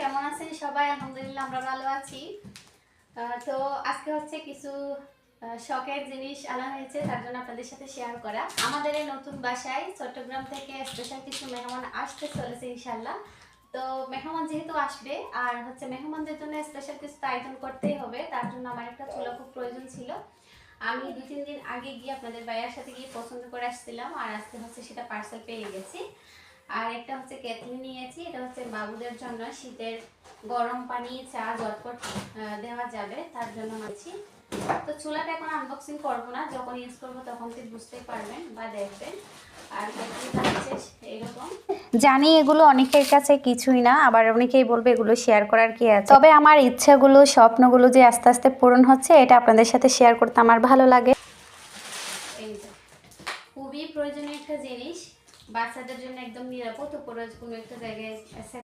কেমন আছেন সবাই? আলহামদুলিল্লাহ আমরা ভালো আছি। তো আজকে হচ্ছে কিছু শখের জিনিস আনা হয়েছে, তার জন্য আপনাদের সাথে শেয়ার করা। আমাদের এই নতুন বাসায় চট্টগ্রাম থেকে স্পেশাল কিছু মেহমান আসতে চলেছে ইনশাল্লাহ তো মেহমান যেহেতু আসবে, আর হচ্ছে মেহমানদের জন্য স্পেশাল কিছু আয়োজন করতেই হবে, তার জন্য আমার একটা চুলা খুব প্রয়োজন ছিল। আমি দু, তিন দিন আগে গিয়ে আপনাদের ভাইয়ার সাথে গিয়ে পছন্দ করে আসছিলাম, আর আজকে হচ্ছে সেটা পার্সেল পেয়ে গেছি। আর একটা হচ্ছে কেটলি নিয়েছি এটা হচ্ছে বাবুদের জন্য। শীতের গরম পানি চা ঝটপট দেওয়া যাবে তার জন্য মাছি তো চুলাটা এখন আনবক্সিং করব না যখন ইউজ করব তখন তুই বুঝতেই পারবেন বা দেখবেন। আর কেটলিটা হচ্ছে এরকম। জানি এগুলো অনেকের কাছে কিছুই না আবার অনেকেই বলবে এগুলো শেয়ার করার কি আছে। তবে আমার ইচ্ছাগুলো স্বপ্নগুলো যে আস্তে আস্তে পূরণ হচ্ছে এটা আপনাদের সাথে শেয়ার করতে আমার ভালো লাগে। খুবই প্রয়োজনীয় একটা জিনিস বাচ্চাদের জন্য একদম নিরাপদ উপরে কোনো একটা জায়গায়